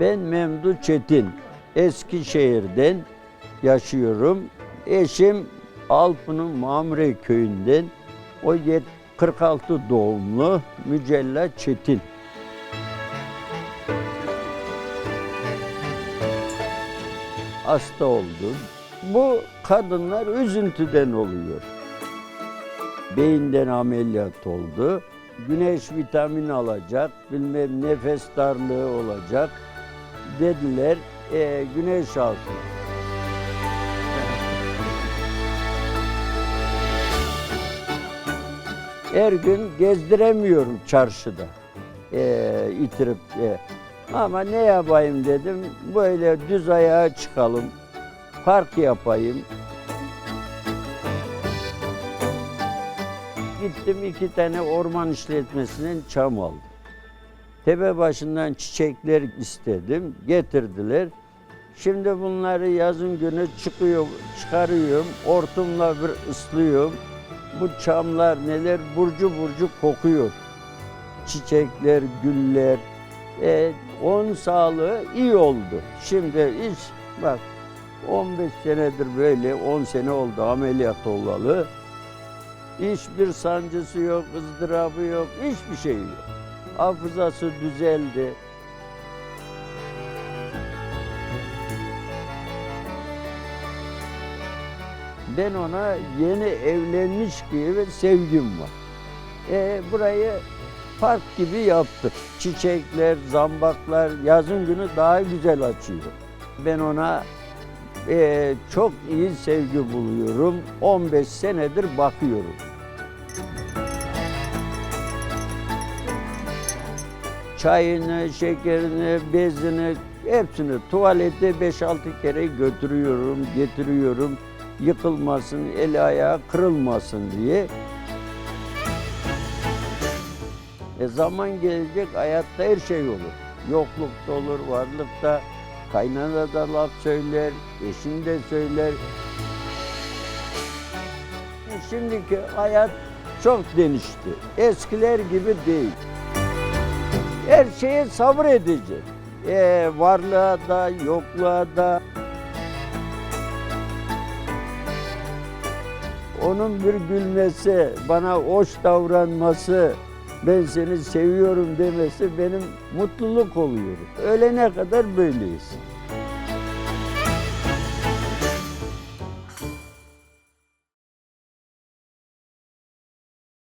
Ben Memdu Çetin. Eskişehir'den yaşıyorum. Eşim Alpı'nın Mamre köyünden. O yet- 46 doğumlu Mücella Çetin. Hasta oldum. Bu kadınlar üzüntüden oluyor. Beyinden ameliyat oldu. Güneş vitamin alacak, bilmem nefes darlığı olacak. Dediler, "E, güneş alsın. Her gün gezdiremiyorum çarşıda. E, itirip e. Ama ne yapayım dedim, böyle düz ayağa çıkalım, park yapayım. Gittim iki tane orman işletmesinden çam aldım. Tepe başından çiçekler istedim, getirdiler. Şimdi bunları yazın günü çıkıyor, çıkarıyorum, hortumla bir ıslıyorum. Bu çamlar neler burcu burcu kokuyor. Çiçekler, güller. E, onun sağlığı iyi oldu. Şimdi hiç bak 15 senedir böyle, 10 sene oldu ameliyat olalı. Hiçbir sancısı yok, ızdırabı yok, hiçbir şey yok. Hafızası düzeldi. Ben ona yeni evlenmiş gibi sevgim var. E, burayı park gibi yaptık. Çiçekler, zambaklar yazın günü daha güzel açıyor. Ben ona e, çok iyi sevgi buluyorum. 15 senedir bakıyorum. Çayını, şekerini, bezini hepsini tuvalete 5-6 kere götürüyorum, getiriyorum. Yıkılmasın, el ayağı kırılmasın diye. E zaman gelecek hayatta her şey olur. Yoklukta olur, varlıkta. Kaynana da laf söyler, eşin de söyler. E, Şimdiki hayat çok değişti. Eskiler gibi değil. Her şeye sabredecek. E, varlığa da, yokluğa da. Onun bir gülmesi, bana hoş davranması, ben seni seviyorum demesi benim mutluluk oluyor. Ölene kadar böyleyiz.